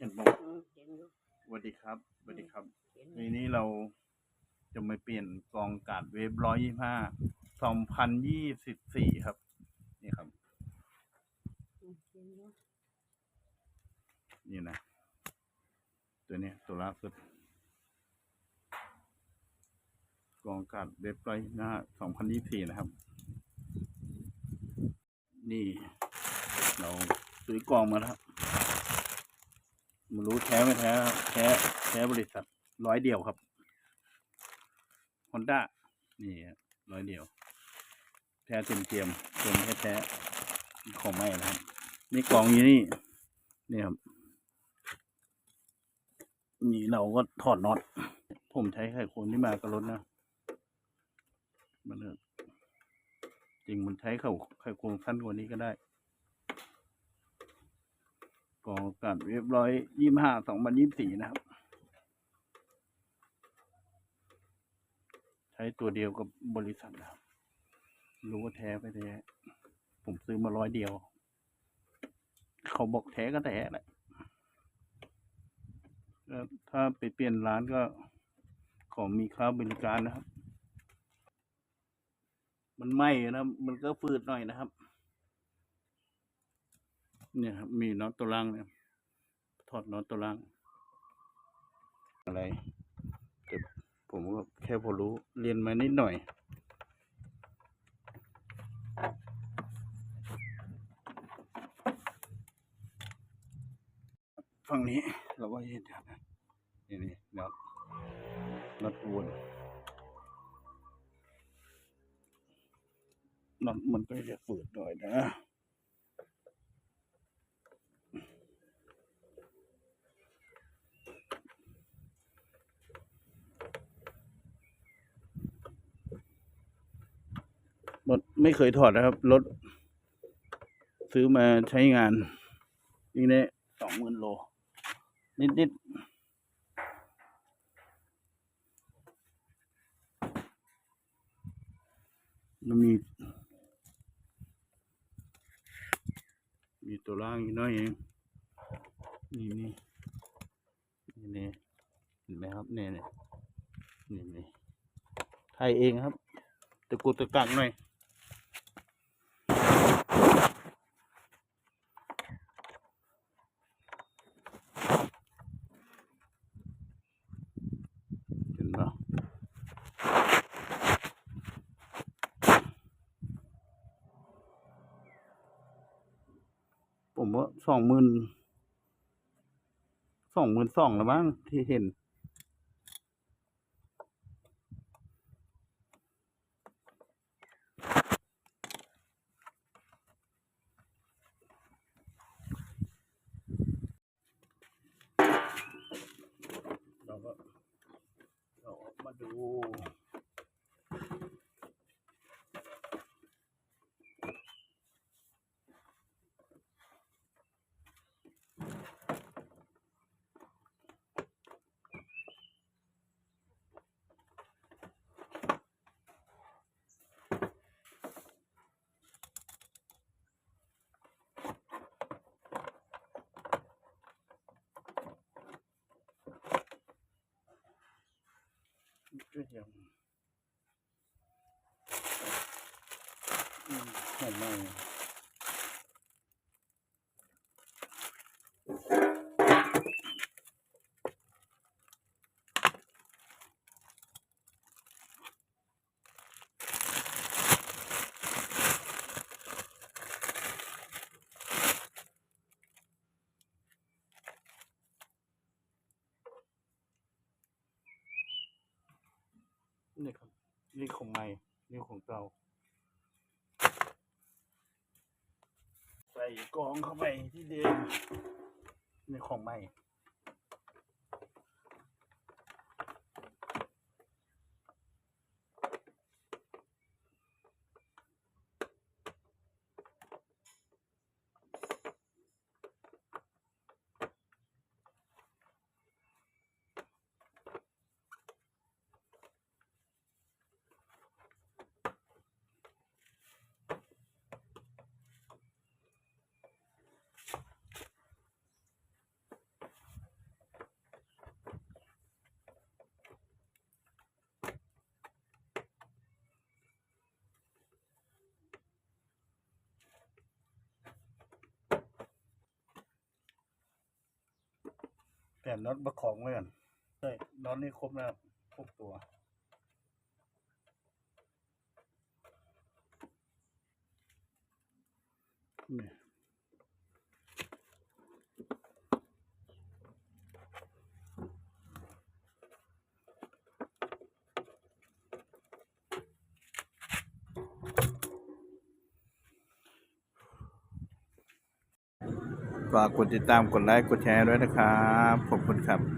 เห็นบอกอืมเห็นอยู่สวัสดีครับสวัสดีครับเห็นในนี้เราจะมาเปลี่ยนกองอากาศเวฟร้อยยี่ห้าสองพันยี่สิบสี่ครับ นี่ครับ อืมเห็นอยู่นี่นะ ตัวเนี้ยตัวล่าสุด กองอากาศเวฟร้อยยี่ห้าสองพันยี่สี่นะครับ นี่ เราซื้อกองมาแล้วครับ ไม่รู้แท้ไม่แท้ครับแท้แท้บริษัทร้อยเดียวครับฮอนด้านี่ร้อยเดียว แท้เต็มเทียมเต็มแท้แท้ของไม่นะครับนี่กล่องอยู่นี่นี่ครับนี่เราก็ถอดน็อตผมใช้ไขควงที่มากับรถนะมันเถอะจริงมันใช้เข่าไขควงสั้นกว่านี้ก็ได้ กองกาศเรียบร้อยยี่ห้าสองพันยี่สี่นะครับ ใช้ตัวเดียวกับบริษัทนะครับ รู้ว่าแท้ไม่แท้ ผมซื้อมาร้อยเดียว เขาบอกแท้ก็แท้แหละแล้วถ้าไปเปลี่ยนร้านก็ขอมีค่าบริการนะครับ มันไหม้นะมันก็ฟืดหน่อยนะครับ เนี่ยครับมีน็อตตัวล่างเนี่ยถอดน็อตตัวล่าง อะไรแต่ผมก็แค่พอรู้เรียนมานิดหน่อย ฝั่งนี้เราก็เห็นครับนี่นี่น็อตน็อตวนน็อตมันก็จะฝืดหน่อยนะ รถ ไม่เคยถอดนะครับ รถ ซื้อมาใช้งานนี่เนี่ยสองหมื่นโล นิดนิดๆมันมี มีตัวล่างอีกน้อยเอง นี่นี่นี่นี่เห็นไหมครับเนี่ยเนี่ยนี่นี่ไทยเองครับตะกุตะกักหน่อย เห็นปะ ผมว่าสองหมื่นสองหมื่นสองแล้วมั้งที่เห็น เราก็เราออ กมาดูก็ยังอืมหอมมาก นี่ครับนี่ของใหม่นี่ของเก่าใส่กองเข้าไปที่เดิมนี่ของใหม่ แต่น็อตประของไว้ก่อนใช่น็อตนี่ครบแล้วครบตัว นี่ ฝากกดติดตามกดไลค์กดแชร์ด้วยนะครับ ขอบคุณครับ